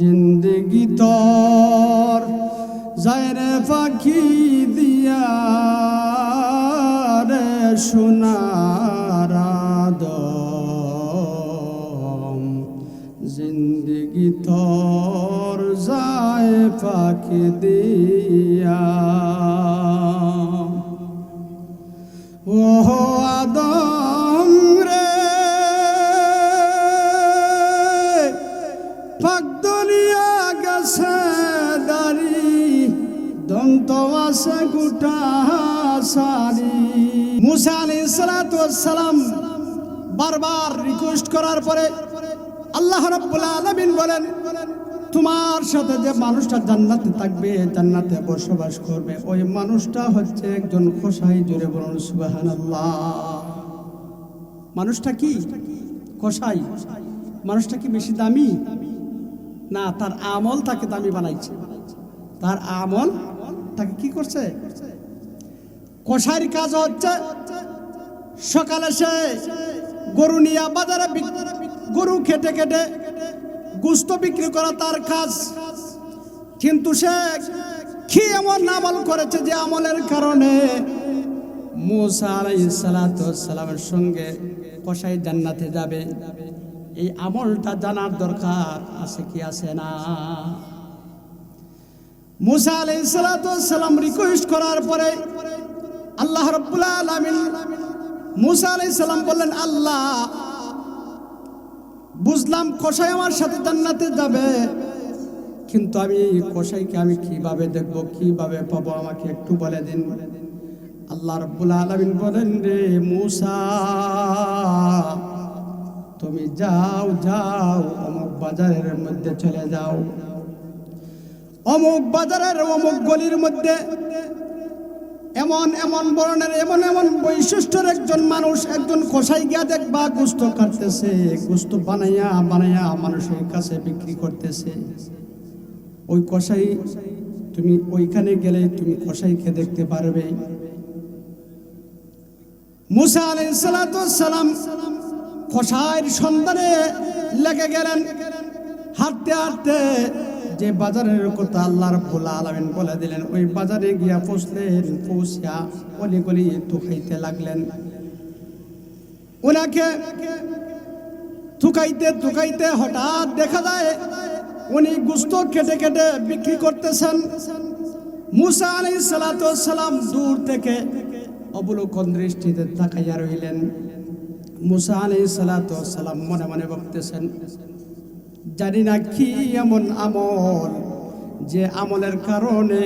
জিন্দগি তোর যায়রে পাখি দিয়া রে সোনার জিন্দগি তোর যায় পাখি দিয়া সালাম বারবার রিকোয়েস্ট করার পরে আল্লাহ রাব্বুল আলামিন বলেন, তোমার সাথে যে মানুষটা জান্নাতে থাকবে, জান্নাতে বসবাস করবে, ওই মানুষটা হচ্ছে একজন কসাই জোরে বলুন, সুবহানাল্লাহ। মানুষটা কি? কসাই মানুষটা কি বেশি দামি? না, তার আমল তাকে দামি বানাইছে। তার আমল তাকে কি করছে? কসাইয়ের কাজ হচ্ছে সকালে সে গরু নিয়ে বাজারে গরু খেটে খেটে গুস্ত বিক্রি করা তার কাজ। কিন্তু সে কি এমন আমল করেছে যে আমলের কারণে মুসা আলাইসালামের সঙ্গে কসাই জান্নাতে যাবে? এই আমলটা জানার দরকার আছে কি আছে না? মুসা আলাইসালাম রিকোয়েস্ট করার পরে আল্লাহ রব্বুল আলামিন মুসা আলাইসালাম বললেন, আল্লাহ, বুঝলাম কসাই আমার সাথে জান্নাতে যাবে। কিন্তু আমি এই কসাইকে আমি কীভাবে দেখব, কীভাবে পাবো আমাকে একটু বলে দিন। আল্লাহ রব্বুল আলামিন বলেন, রে মুসা, তুমি যাও যাও, অমুক বাজারের মধ্যে চলে যাও। অমুক বাজারের, অমুক গলির মধ্যে এমন এমন বর্ণের, এমন এমন বৈশিষ্ট্যের একজন মানুষ একজন কষাই গিয়া দেখবা গুস্ত কাটতেছে, গুস্ত বানাইয়া বানাইয়া মানুষের কাছে বিক্রি করতেছে। ওই কষাই তুমি ওইখানে গেলে তুমি কষাইকে দেখতে পারবে। মুসা আলাইসালাম কষাইয়ের সন্ধানে লেগে গেলেন। হাঁটতে হাঁটতে যে বাজারের কথা আল্লাহ রাব্বুল আলামিন বলে দিলেন, ওই বাজারে গিয়া পৌঁছলেন পৌঁছিয়া অলি গলি থুকাইতে লাগলেন। ওনাকে থুকাইতে থুকাইতে হঠাৎ দেখা যায়, উনি গুস্ত কেটে কেটে বিক্রি করতেছেন। মুসা আলাই সালাম দূর থেকে অবলোকন দৃষ্টিতে তাকাইয়া রইলেন। মুসা আলাই সালাম মনে মনে ভাবতেছেন জানি না কি এমন আমল যে আমলের কারণে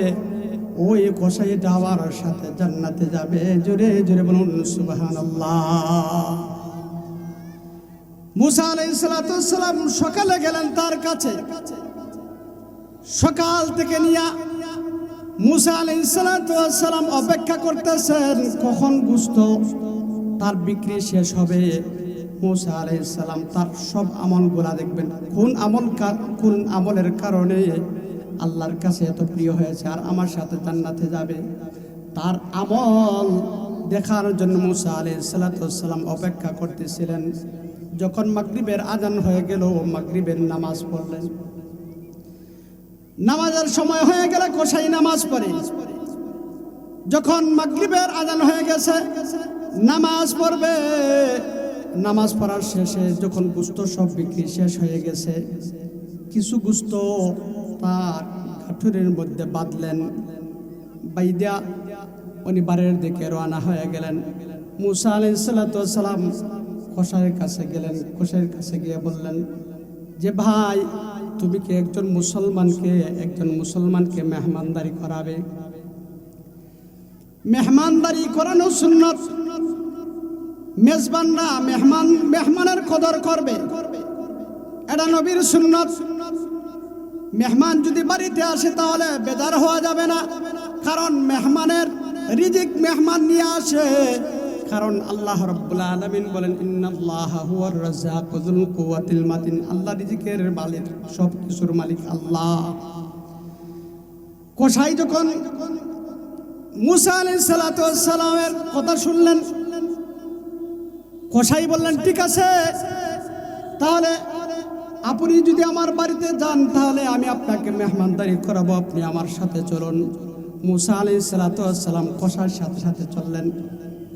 ওই কষাই ডাওয়ার সাথে জান্নাতে যাবে। জোরে জোরে বলুন সুবাহান সকালে গেলেন তার কাছে। সকাল থেকে নিয়া মুসা আলাইসালাম অপেক্ষা করতেছেন, কখন গুস্ত? তার বিক্রি শেষ হবে। মুসা আলাইসালাম তার সব আমলগুলা দেখবেন। কোন আমল কোন আমলের কারণে আল্লাহর কাছে এত প্রিয় হয়েছে আর আমার সাথে জান্নাতে যাবে? তার আমল দেখার জন্য মুসা আলাইসালাম অপেক্ষা করতেছিলেন। যখন মাগরিবের আজান হয়ে গেল মাগরিবের নামাজ পড়লেন। নামাজের সময় হয়ে গেলে কষাই নামাজ পড়ে। যখন মাগরিবের আজান হয়ে গেছে, নামাজ পড়বে। নামাজ পড়ার শেষে যখন গুস্ত সব বিক্রি শেষ হয়ে গেছে, কিছু গুস্ত তার কাঠুরের মধ্যে বাঁধলেন। বাইদা উনি বাড়ির দিকে রওনা হয়ে গেলেন। মুসা আলাইসালাম কষাইয়ের কাছে গেলেন কষাইয়ের কাছে গিয়ে বললেন, যে ভাই, তুমি কি একজন মুসলমানকে একজন মুসলমানকে মেহমানদারি করাবে? মেহমানদারি করানো সুন্নত। মেজবানরা মেহমান, মেহমানের কদর করবে। এটা নবীর সুন্নত। মেহমান যদি বাড়িতে আসে তাহলে বেজার হওয়া যাবে না। কারণ মেহমানের রিজিক মেহমান নিয়ে আসে। কারণ আল্লাহ রাব্বুল আলামিন বলেন মাতিন। আল্লাহ রিজিকের মালিক সব কিছুর মালিক আল্লাহ। কোষাই যখন মুসা আলাইহিস সালাতু ওয়াস কথা শুনলেন কসাই বললেন, ঠিক আছে। তাহলে আপনি যদি আমার বাড়িতে যান, তাহলে আমি আপনাকে মেহমানদারি করাবো। আপনি আমার সাথে চলুন। মুসা আলি সালাতাম কষার সাথে সাথে চললেন।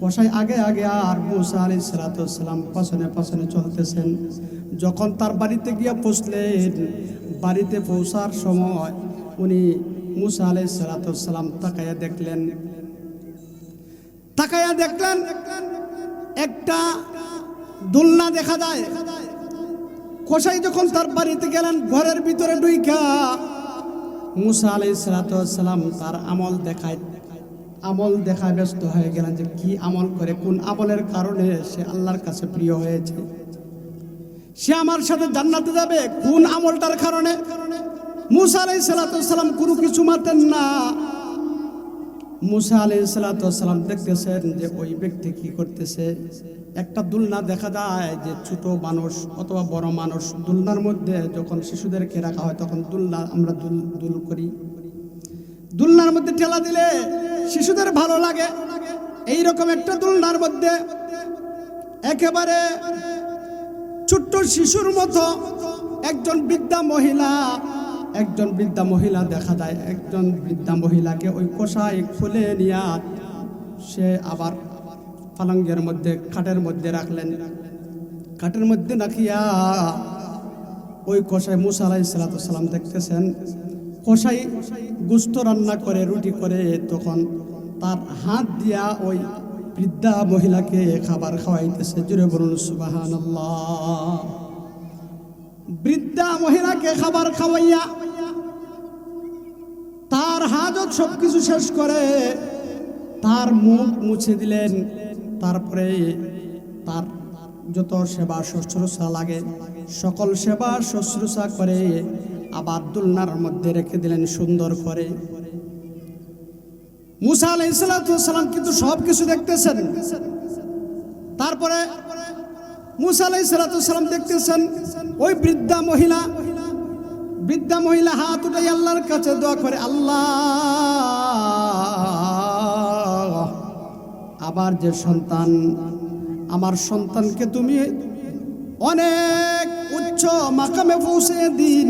কষাই আগে আগে আর মুসা আলি সালাতাম পছনে পছনে চলতেছেন। যখন তার বাড়িতে গিয়ে পৌঁছলেন, বাড়িতে পৌঁছার সময় উনি মুসা আলি সালাতাম তাকাইয়া দেখলেন। তাকাইয়া দেখলেন দেখলেন একটা দোলনা দেখা যায়। কসাই যখন তার বাড়িতে গেলেন, ঘরের ভিতরে ডুইকা মুসা আলাই সালাম তার আমল দেখায়। আমল দেখায় ব্যস্ত হয়ে গেলেন যে কি আমল করে, কোন আমলের কারণে সে আল্লাহর কাছে প্রিয় হয়েছে। সে আমার সাথে জান্নাতে যাবে, কোন আমলটার কারণে? মুসা আলাই সালাম কোনো কিছু মাতেন না। মুসা আলাই সালাম দেখতেছেন যে ওই ব্যক্তি কি করতেছে? একটা দুলনা দেখা যায় যে ছোট মানুষ অথবা বড় মানুষ দুলনার মধ্যে যখন শিশুদেরকে রাখা হয় তখন দুলনা আমরা দুল দুল করি। দুলনার মধ্যে ঠেলা দিলে শিশুদের ভালো লাগে। এই রকম একটা দুলনার মধ্যে একেবারে ছোট্ট শিশুর মতো একজন বৃদ্ধা মহিলা একজন বৃদ্ধা মহিলা দেখা যায়, একজন বৃদ্ধা মহিলাকে ওই কষাই খুলে নিয়ে সে আবার পালঙ্গের মধ্যে, খাটের মধ্যে রাখলেন। খাটের মধ্যে রাখিয়া ওই কষাই মুসা আলাই সালাতাম দেখতেছেন। কষাই গুস্ত রান্না করে, রুটি করে, তখন তার হাত দিয়া ওই বৃদ্ধা মহিলাকে খাবার খাওয়াইতেছে। জুড়ে বলুন সুবাহান বৃদ্ধা মহিলাকে খাবার খাওয়াইয়া তার হাজত সবকিছু শেষ করে, তার মুখ মুছে দিলেন। তারপরে তার যত সেবা শুশ্রূষা লাগে, সকল সেবা শুশ্রূষা করে আবার দুলনার মধ্যে রেখে দিলেন সুন্দর করে। মুসা আলাই সালাম কিন্তু সব কিছু দেখতেছেন। তারপরে মুসা আলাই সালাম দেখতেছেন, ওই বৃদ্ধা মহিলা বৃদ্ধা মহিলা হাত উঠাই আল্লাহর কাছে দোয়া করে, আল্লাহ আবার যে সন্তান, আমার সন্তানকে তুমি অনেক উচ্চ মাকামে পৌঁছে দিন,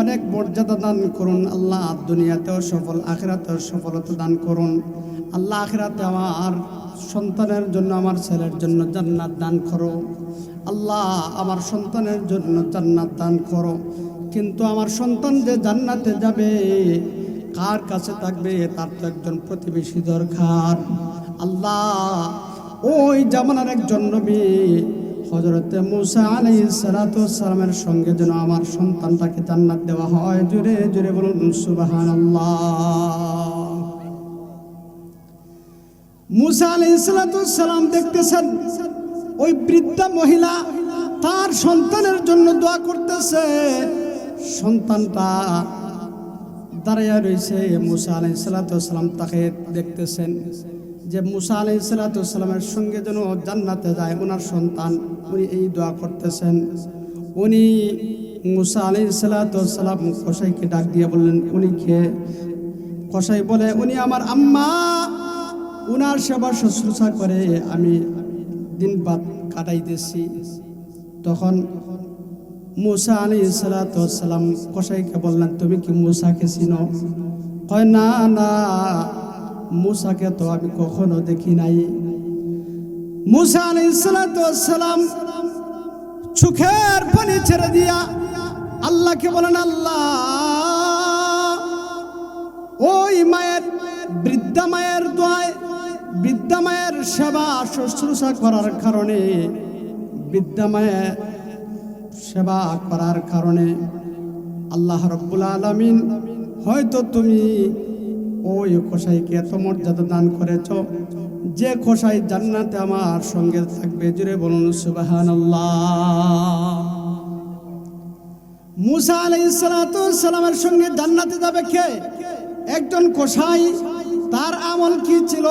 অনেক মর্যাদা দান করুন, আল্লাহ দুনিয়াতেও সফল, আখেরাতেও সফলতা দান করুন, আল্লাহ আখেরাতে আমার সন্তানের জন্য আমার ছেলের জন্য জান্নাত দান করো। আল্লাহ, আমার সন্তানের জন্য জান্নাত দান করো। কিন্তু আমার সন্তান যে জান্নাতে যাবে, কার কাছে থাকবে, তার তো একজন প্রতিবেশী দরকার। আল্লাহ, ওই জামানার একজন নবী হজরতে মুসা আলাই সালাতামের সঙ্গে যেন আমার সন্তানটাকে জান্নাত দেওয়া হয়। জুড়ে জুড়ে বলুন সুবাহান মুসা আলাই সালাতাম দেখতেছেন, ওই বৃদ্ধা মহিলা তার সন্তানের জন্য দোয়া করতেছে। সন্তানটা দাঁড়াইয়া রয়েছে মুসা আলাই সালাতাম তাকে দেখতেছেন যে মুসা আলাই সালাতামের সঙ্গে যেন জান্নাতে যায়, ওনার সন্তান, উনি এই দোয়া করতেছেন। উনি মুসা আলাই সালাতাম কসাইকে ডাক দিয়ে বললেন, উনি কে? কসাই বলে, উনি আমার আম্মা। উনার সেবা শুশ্রূষা করে আমি দিন বাদ কাটাইতেছি। তখন মুসা আলী সালাতাম কসাইকে বললেন, তুমি কি মুসাকে চিনো? কয়, না না, মুসাকে তো আমি কখনো দেখি নাই। মুসা আলী সালাতাম চোখের পানি ছেড়ে দিয়া আল্লাহকে বলেন, আল্লাহ, ওই মায়ের, বৃদ্ধা মায়ের দোয়ায় বৃদ্ধা মায়ের সেবা শুশ্রূষা করার কারণে বৃদ্ধা মায়ের সেবা করার কারণে আল্লাহ রব্বুল আলমিন, হয়তো তুমি ওই খোসাইকে এত মর্যাদা দান করেছ, যে খোসাই জান্নাতে আমার সঙ্গে থাকবে। জুড়ে বলুন সুবাহান মুসা আলাইসালামের সঙ্গে জান্নাতে যাবে কে? একজন কোসাই তার আমল কি ছিল?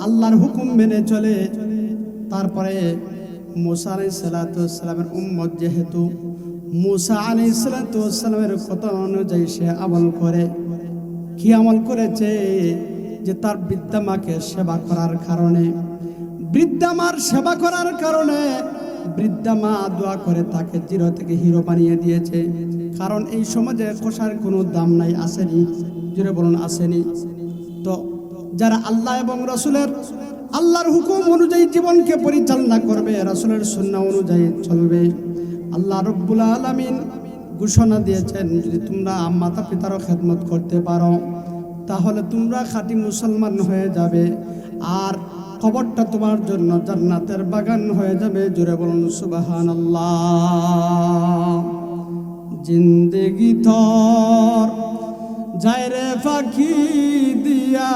আল্লাহর হুকুম মেনে চলে। তারপরে মুসা আলাই সালাতামের উম্মত যেহেতু, মুসা আলাই সালাতামের কথা অনুযায়ী সে আমল করে, কি আমল করেছে? যে তার বৃদ্ধা মাকে সেবা করার কারণে। বৃদ্ধা মার সেবা করার কারণে বৃদ্ধা মা দোয়া করে তাকে জিরো থেকে হিরো বানিয়ে দিয়েছে। কারণ এই সমাজে কষার কোনো দাম নাই, আসেনি। জুড়ে বলুন, আসেনি। তো যারা আল্লাহ এবং রসুলের, আল্লাহর হুকুম অনুযায়ী জীবনকে পরিচালনা করবে, রসুলের সুন্না অনুযায়ী চলবে। আল্লাহ রব্বুল আলমিন ঘোষণা দিয়েছেন, যদি তোমরা মাতা পিতারও খেদমত করতে পারো, তাহলে তোমরা খাঁটি মুসলমান হয়ে যাবে। আর খবরটা তোমার জন্য জান্নাতের বাগান হয়ে যাবে জুড়ে বলুন সুবাহান আল্লাহ জিন্দেগি থর যায় রে পাখি দিয়া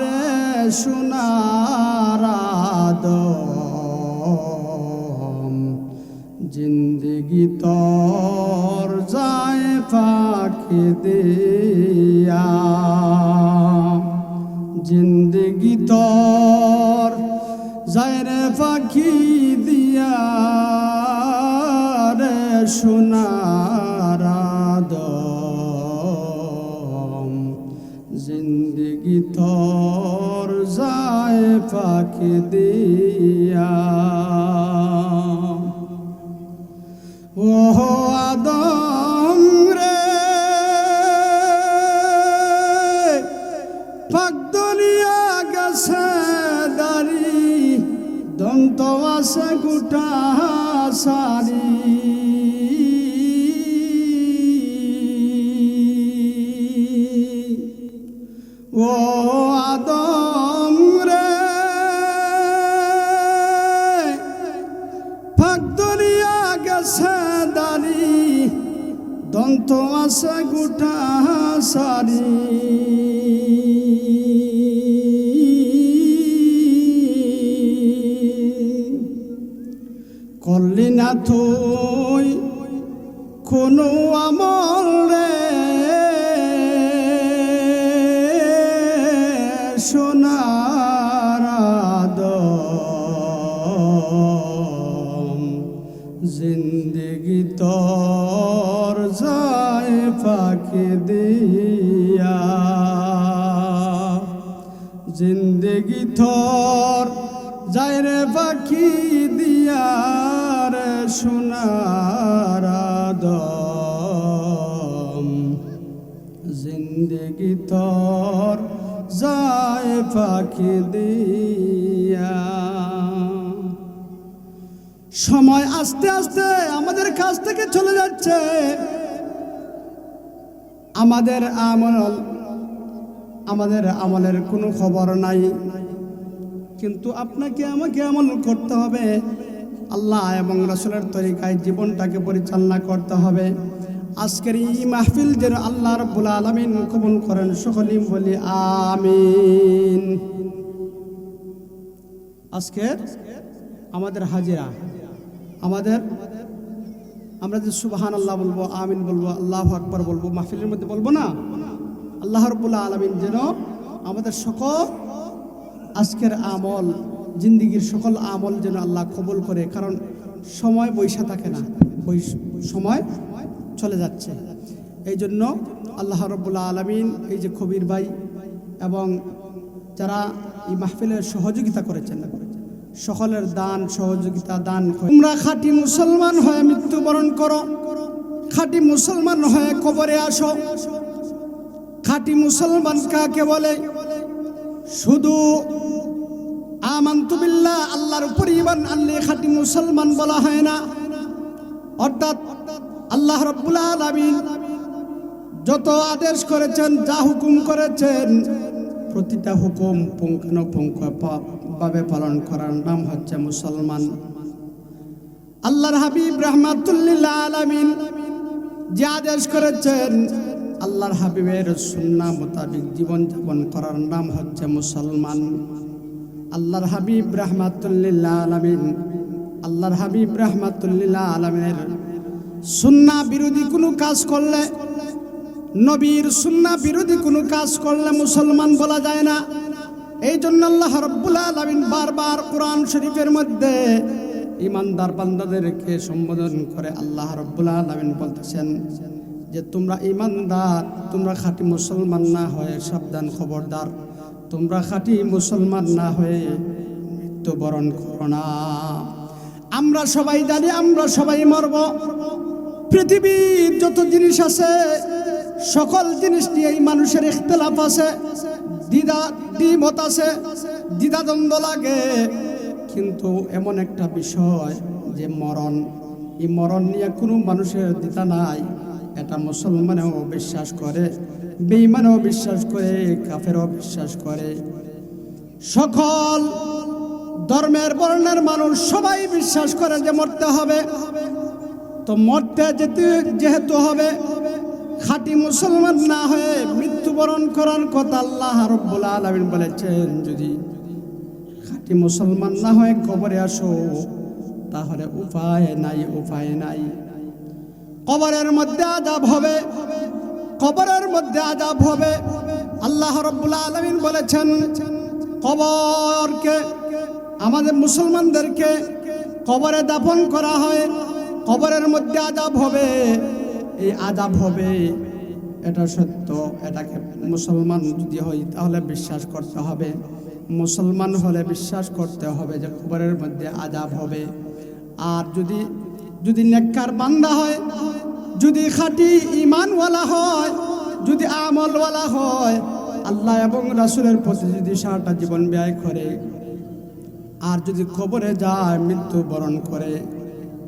রে সোনারাদ জিন্দেগি তোর যায় পাখি দিয়া। জিন্দেগি তোর যায় রে পাখি দিয়া রে সোনারাদ পাখি দিয়া দন্ত আছে গোটা সারি। করলি কোনো আমল সোনার দম জিন্দগি তোর যায় পাখি দিয়া। সময় আস্তে আস্তে আমাদের কাছ থেকে চলে যাচ্ছে। আমাদের আমল, আমাদের আমলের কোনো খবর নাই। কিন্তু আপনাকে আমাকে আমল করতে হবে। আল্লাহ এবং রসুলের তরিকায় জীবনটাকে পরিচালনা করতে হবে। আজকের এই মাহফিল যেন আল্লাহ রব্বুল আলমিন কবুল করেন, সকলেই বলি আমিন। আজকের আমাদের হাজিরা, আমাদের, আমরা যে সুবাহান আল্লাহ বলব, আমিন বলব, আল্লাহ আকবর বলব, মাহফিলের মধ্যে বলব না। আল্লাহ রব্বুল্লাহ আলমিন যেন আমাদের সকল আজকের আমল জিন্দিগির সকল আমল যেন আল্লাহ কবল করে, কারণ সময় বৈশা থাকে না সময় চলে যাচ্ছে। এই জন্য আল্লাহ রব্বুল্লাহ আলমিন, এই যে কবির ভাই এবং যারা এই মাহফিলের সহযোগিতা করেছেন, সকলের দান সহযোগিতা দান তোমরা খাঁটি মুসলমান হয়ে মৃত্যুবরণ করো, খাঁটি মুসলমান হয়ে কবরে আসো। খাঁটি মুসলমান কাকে বলে? শুধু আমান্তুবিল্লাহ আল্লাহর উপর ইমান খাঁটি মুসলমান বলা হয় না। অর্থাৎ আল্লাহ রব্বুল আলামিন যত আদেশ করেছেন, যা হুকুম করেছেন, প্রতিটা হুকুম পুঙ্খানুপুঙ্খ ভাবে পালন করার নাম হচ্ছে মুসলমান। আল্লাহর হাবিব রহমাতুল্লিল্লাহ আলামিন যে আদেশ করেছেন, আল্লাহর হাবিবের সুন্না মোতাবিক জীবনযাপন করার নাম হচ্ছে মুসলমান। আল্লাহর হাবিব রহমাতুল্লিল্লাহ আলামিন, আল্লাহর হাবিব রহমাতুল্লিল্লাহ আলমের সুন্না বিরোধী কোনো কাজ করলে, নবীর সুন্না বিরোধী কোনো কাজ করলে মুসলমান বলা যায় না। এই জন্য আল্লাহ রব্বুল আলমিন বারবার কোরআন শরীফের মধ্যে ইমানদার বান্দাদেরকে সম্বোধন করে আল্লাহ রব্বুল আলমিন বলতেছেন যে, তোমরা ইমানদার তোমরা খাঁটি মুসলমান না হয়ে সাবধান খবরদার। তোমরা খাঁটি মুসলমান না হয়ে মৃত্যুবরণ করো না। আমরা সবাই জানি, আমরা সবাই মরব। পৃথিবীর যত জিনিস আছে, সকল জিনিস নিয়েই মানুষের ইখতলাফ আছে। দ্বিধা, দ্বিমত আছে, দ্বিধাদ্বন্দ্ব লাগে। কিন্তু এমন একটা বিষয় যে মরণ, এই মরণ নিয়ে কোনো মানুষের দ্বিধা নাই, এটা মুসলমানেও বিশ্বাস করে। বেইমানেও বিশ্বাস করে, কাফেরও বিশ্বাস করে। সকল ধর্মের বর্ণের মানুষ সবাই বিশ্বাস করে যে মরতে হবে। তো মরতে যেতে যেহেতু হবে, খাঁটি মুসলমান না হয়ে মৃত্যুবরণ করার কথা আল্লাহ রব্বুল আলমিন বলেছেন, যদি খাঁটি মুসলমান না হয়ে কবরে আসো, তাহলে উপায় নাই উপায় নাই। কবরের মধ্যে আজাব হবে। কবরের মধ্যে আজাব হবে। আল্লাহ রব্বুল আলমিন বলেছেন, কবরকে আমাদের মুসলমানদেরকে কবরে দাফন করা হয়, কবরের মধ্যে আজাব হবে। এই আজাব হবে, এটা সত্য, এটাকে মুসলমান যদি হই তাহলে বিশ্বাস করতে হবে। মুসলমান হলে বিশ্বাস করতে হবে যে কবরের মধ্যে আজাব হবে। আর যদি যদি নেককার বান্দা হয় যদি খাঁটি ইমানওয়ালা হয়, যদি আমলওয়ালা হয়, আল্লাহ এবং রাসুলের প্রতি যদি সারাটা জীবন ব্যয় করে, আর যদি কবরে যায়, মৃত্যুবরণ করে,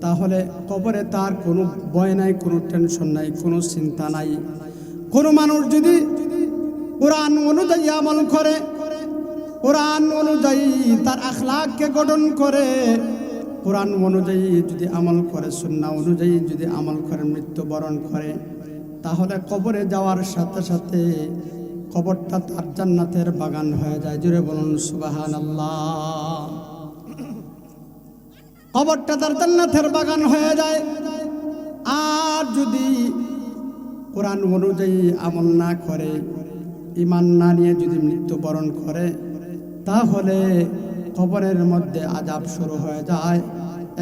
তাহলে কবরে তার কোনো ভয় নাই, কোনো টেনশন নাই, কোনো চিন্তা নাই। কোনো মানুষ যদি কোরআন অনুযায়ী আমল করে, কোরআন অনুযায়ী তার আখলাককে গঠন করে কোরআন অনুযায়ী যদি আমল করে সুন্না অনুযায়ী যদি আমল করে, মৃত্যুবরণ করে, তাহলে কবরে যাওয়ার সাথে সাথে কবরটা তার জান্নাতের বাগান হয়ে যায়। জুড়ে বলুন সুবাহান আল্লাহ কবরটা তার জান্নাতের বাগান হয়ে যায়। আর যদি কোরআন অনুযায়ী আমল না করে ইমান না নিয়ে যদি মৃত্যুবরণ করে, তাহলে কবরের মধ্যে আজাব শুরু হয়ে যায়।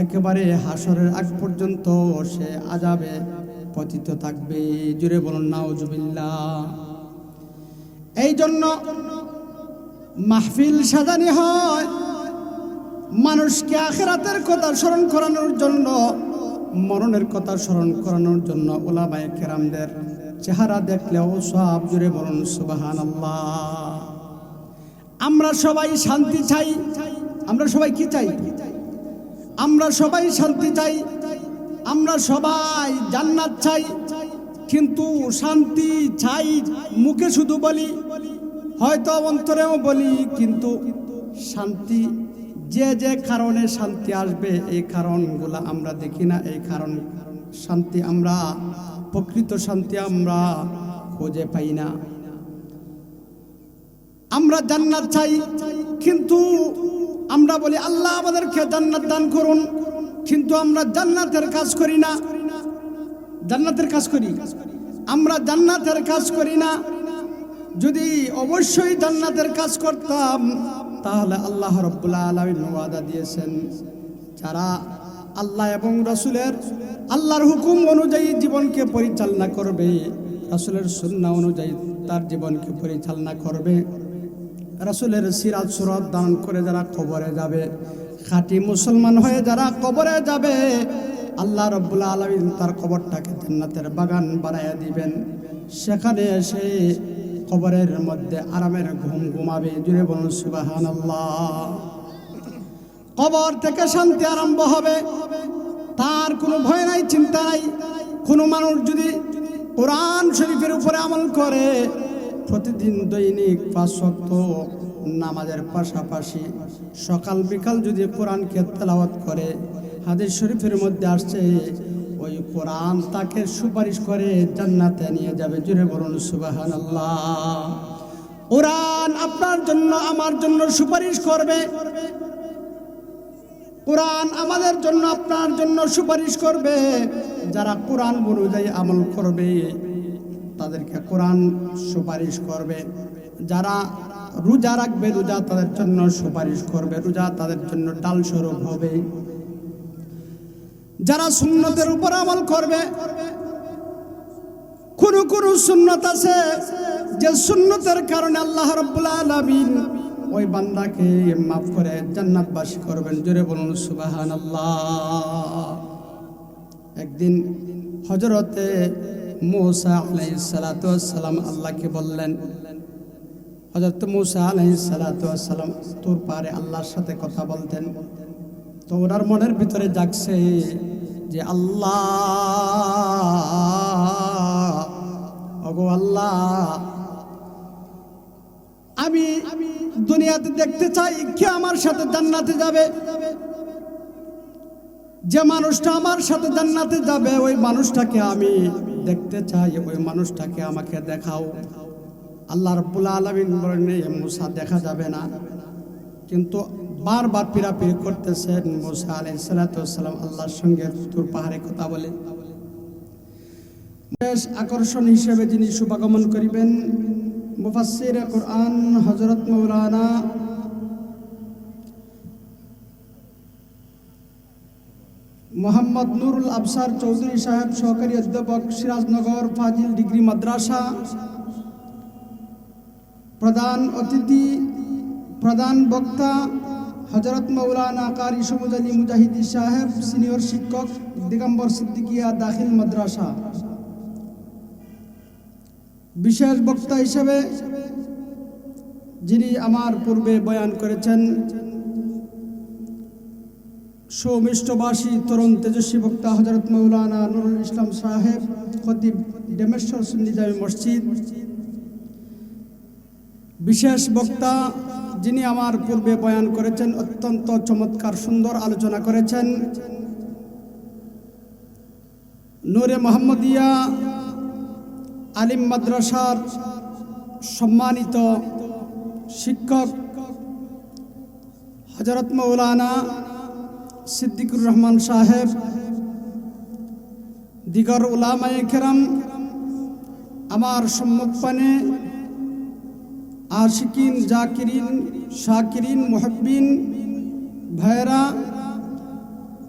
একেবারে হাসরের আগ পর্যন্ত সে আজাবে পতিত থাকবে। জুড়ে বলুন নাউজুবিল্লা এই জন্য মাহফিল সাজানি হয়। মানুষকে আখেরাতের কথা স্মরণ করানোর জন্য, মরণের কথা স্মরণ করানোর জন্য ওলামায় কেরামদের চেহারা দেখলেও সব জুড়ে বলুন সুবাহান আমরা সবাই শান্তি চাই। আমরা সবাই কি চাই? আমরা সবাই শান্তি চাই, আমরা সবাই জান্নাত চাই, কিন্তু শান্তি চাই মুখে শুধু বলি, হয়তো অন্তরেও বলি, কিন্তু শান্তি যে যে কারণে শান্তি আসবে, এই কারণগুলো আমরা দেখি না, এই কারণ শান্তি আমরা, প্রকৃত শান্তি আমরা খুঁজে পাই না। আমরা জান্নাত চাই, কিন্তু আমরা বলি, আল্লাহ আমাদেরকে জান্নাত দান করুন। কিন্তু আমরা জান্নাতের কাজ করি না। জান্নাতের কাজ করি? আমরা জান্নাতের কাজ করি না। যদি অবশ্যই জান্নাতের কাজ করতাম, তাহলে আল্লাহ রব্বুল্লাহ আলমিন ওয়াদা দিয়েছেন, যারা আল্লাহ এবং রসুলের, আল্লাহর হুকুম অনুযায়ী জীবনকে পরিচালনা করবে, রসুলের সুন্না অনুযায়ী তার জীবনকে পরিচালনা করবে। রসুলের সিরাজ সুরত দান করে যারা কবরে যাবে, খাঁটি মুসলমান হয়ে যারা কবরে যাবে, আল্লাহ রব্বুল্লা আলমিন তার কবরটাকে জান্নাতের বাগান বানাইয়া দিবেন। সেখানে এসে কবরের মধ্যে আরামের ঘুম ঘুমাবে জুড়ে বলুন সুবাহান কবর থেকে শান্তি আরম্ভ হবে। তার কোনো ভয় নাই, চিন্তা নাই। কোনো মানুষ যদি কোরআন শরীফের উপরে আমল করে প্রতিদিন দৈনিক পাঁচ শক্ত নামাজের পাশাপাশি সকাল বিকাল যদি কোরআনকে তেলাওয়াত করে, হাদিস শরীফের মধ্যে আসছে, ওই কোরআন তাকে সুপারিশ করে জান্নাতে নিয়ে যাবে। জুড়ে বলুন সুবাহান কোরআন আপনার জন্য, আমার জন্য সুপারিশ করবে। কোরআন আমাদের জন্য, আপনার জন্য সুপারিশ করবে। যারা কোরআন অনুযায়ী আমল করবে তাদেরকে কোরআন সুপারিশ করবে। যারা রোজা রাখবে, রোজা তাদের জন্য সুপারিশ করবে, রোজা তাদের জন্য ডাল স্বরূপ হবে। যারা সুন্নতের উপর আমল করবে, কোন কোন সুন্নত আছে যে সুন্নতের কারণে আল্লাহ রব্বুল ওই বান্দাকে মাফ করে জান্নাতবাসী করবেন। জোরে বলুন সুবাহান আল্লাহ একদিন হজরতে মৌসা আলাইসালাম আল্লাহকে বললেন হজরত মৌসা আলাইসালাম তোর পারে আল্লাহর সাথে কথা বলতেন। তো ওনার মনের ভিতরে জাগছে যে আল্লাহ, ওগো আল্লাহ, আমি দুনিয়াতে দেখতে চাই কে আমার সাথে জান্নাতে যাবে। যে মানুষটা আমার সাথে জান্নাতে যাবে, ওই মানুষটাকে আমি দেখতে চাই, ওই মানুষটাকে আমাকে দেখাও। আল্লাহ রব্বুল আলমিন বলেন, "এ মুসা, দেখা যাবে না। কিন্তু বারবার পিরাপিরি করতেছেন মুসা আলাই সালাতাম আল্লাহর সঙ্গে তোর পাহাড়ে কথা বলে। বেশ আকর্ষণ হিসেবে যিনি শুভাগমন করিবেন মুফাসির কোরআন হজরত মৌলানা মোহাম্মদ নুরুল আবসার চৌধুরী সাহেব, সহকারী অধ্যাপক সিরাজনগর ফাজিল ডিগ্রি মাদ্রাসা। প্রধান অতিথি, প্রধান বক্তা হজরত মৌলানা কারি সবুজ আলী মুজাহিদি সাহেব, সিনিয়র শিক্ষক দিগম্বর সিদ্দিকিয়া দাখিল মাদ্রাসা। বিশেষ বক্তা হিসেবে যিনি আমার পূর্বে বয়ান করেছেন সৌমিষ্টবাসী তরুণ তেজস্বী বক্তা হজরত মৌলানা নুরুল ইসলাম সাহেব, খতিব ডেমেশ্বর সুন্নিজামী মসজিদ। বিশেষ বক্তা যিনি আমার পূর্বে বয়ান করেছেন, অত্যন্ত চমৎকার সুন্দর আলোচনা করেছেন। নূরে মোহাম্মদিয়া আলিম মাদ্রাসার সম্মানিত শিক্ষক হজরত মৌলানা সিদ্দিকুর রহমান সাহেব, দিগর উলামায়ে কেরাম, আমার সম্মুখপানে আশিকিন, জাকিরিন, শাকিরিন, মুহব্বিন ভাইরা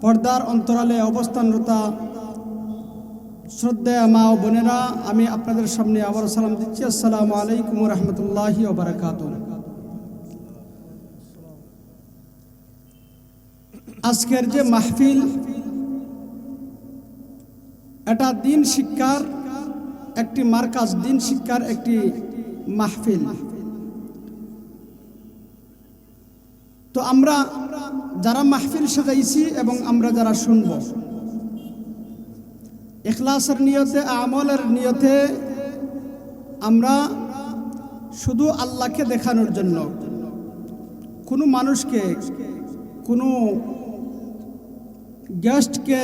পর্দার অন্তরালে অবস্থানরতা শ্রদ্ধা মা ও বোনেরা, আমি আপনাদের সামনে আবার সালাম দিচ্ছি। আসসালামু আলাইকুম রহমতুল্লাহি ওবরাকাত আজকের যে মাহফিল, এটা দিন শিক্ষার একটি মার্কাজ, দিন শিক্ষার একটি মাহফিল। তো আমরা যারা মাহফিল সাজাইছি এবং আমরা যারা শুনব এখলাসের নিয়তে, আমলের নিয়তে আমরা শুধু আল্লাহকে দেখানোর জন্য, কোনো মানুষকে, কোনো গেস্টকে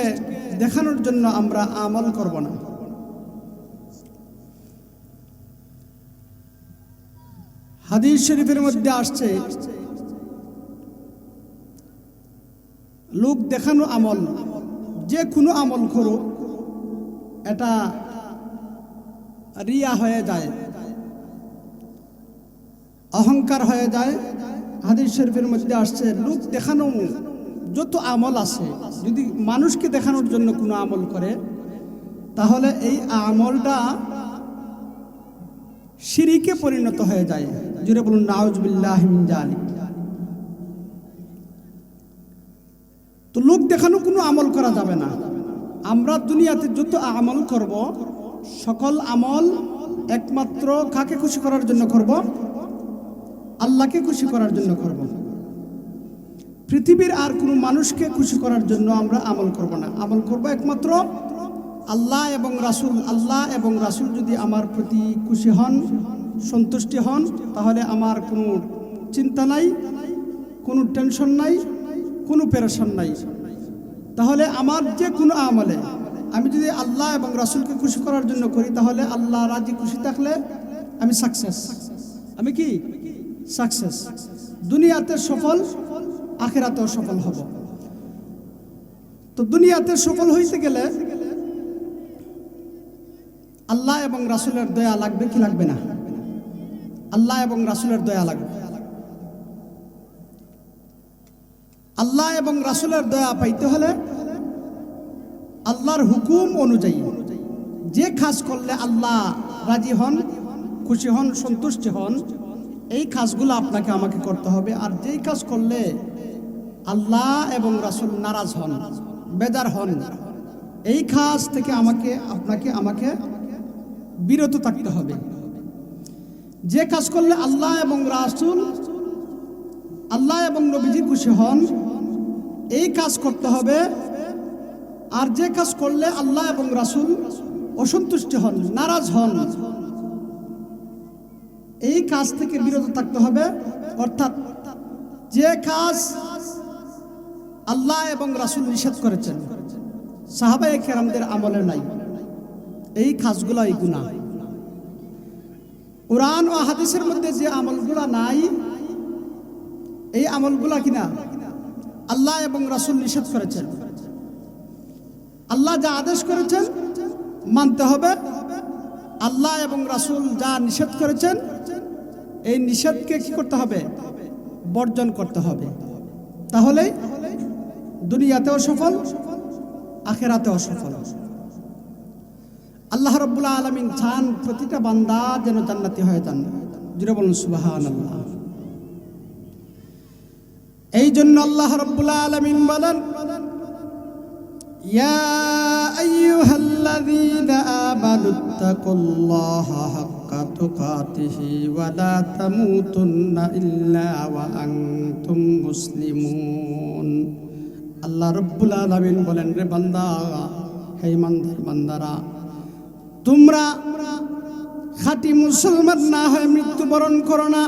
দেখানোর জন্য আমরা আমল করব না। হাদিস শরীফের মধ্যে আসছে, লোক দেখানো আমল, যে কোনো আমল করো এটা রিয়া হয়ে যায়, অহংকার হয়ে যায়। হাদিস শরীফের মধ্যে আসছে, লোক দেখানো যত আমল আছে, যদি মানুষকে দেখানোর জন্য কোনো আমল করে, তাহলে এই আমলটা সিঁড়িকে পরিণত হয়ে যায়। জুড়ে বলুন নাউজবিল্লাহ জালিক। তো লোক দেখানো কোনো আমল করা যাবে না। আমরা দুনিয়াতে যত আমল করব, সকল আমল একমাত্র কাকে খুশি করার জন্য করব? আল্লাহকে খুশি করার জন্য করব। পৃথিবীর আর কোনো মানুষকে খুশি করার জন্য আমরা আমল করব না। আমল করব একমাত্র আল্লাহ এবং রাসুল। আল্লাহ এবং রাসুল যদি আমার প্রতি খুশি হন, সন্তুষ্টি হন, তাহলে আমার কোনো চিন্তা নাই, কোনো টেনশন নাই, কোনো পেরেশান নাই। তাহলে আমার যে কোনো আমলে আমি যদি আল্লাহ এবং রাসুলকে খুশি করার জন্য করি, তাহলে আল্লাহ রাজি খুশি থাকলে আমি সাকসেস আমি কি? সাকসেস দুনিয়াতে সফল আখেরাতেও সফল হব। তো দুনিয়াতে সফল হইতে গেলে আল্লাহ এবং রাসুলের দয়া লাগবে কি লাগবে না? আল্লাহ এবং রাসুলের দয়া লাগবে। আল্লাহ এবং রাসুলের দয়া পাইতে হলে আল্লাহর হুকুম অনুযায়ী যে কাজ করলে আল্লাহ রাজি হন, খুশি হন, সন্তুষ্টি হন, এই কাজগুলো আপনাকে আমাকে করতে হবে। আর যেই কাজ করলে আল্লাহ এবং রাসূল নারাজ হন বেজার হন। এই কাজ থেকে আমাকে, আপনাকে আমাকে বিরত থাকতে হবে। যে কাজ করলে আল্লাহ এবং রাসূল, আল্লাহ এবং নবীজি খুশি হন, এই কাজ করতে হবে। আর যে কাজ করলে আল্লাহ এবং রাসূল অসন্তুষ্ট হন, নারাজ হন, এই কাজ থেকে বিরত থাকতে হবে। অর্থাৎ যে কাজ আল্লাহ এবং রাসূল নিষেধ করেছেন। সাহাবায়ে কেরামদের আমলে নাই। এই কাজগুলো এই গুনাহ। কোরআন ও হাদিসের মধ্যে যে আমলগুলা নাই, এই আমলগুলা কিনা? আল্লাহ এবং রাসূল নিষেধ করেছেন। আল্লাহ যা আদেশ করেছেন, মানতে হবে। আল্লাহ এবং রাসূল যা নিষেধ করেছেন, এই নিষেধকে কি করতে হবে? বর্জন করতে হবে। তাহলেই দুনিয়াতেও সফল আখেরাতেও সফল আল্লাহ রব্বুল্লাহ আলমিন চান প্রতিটা বান্দা যেন জান্নাতি হয়ে যান জুড়ে বলুন সুবাহান আল্লাহ এই জন্য আল্লাহ রব্বুল্লাহ আলমিন বলেন يا أيها الذين آمنوا اتقوا الله حق تقاته ولا تموتن إلا وأنتم مسلمون আল্লাহ রব্বুল আলমিন বলেন, রে বান্দা, হে মন্দার বান্দারা, তোমরা খাঁটি মুসলমান না হয় মৃত্যুবরণ করো না।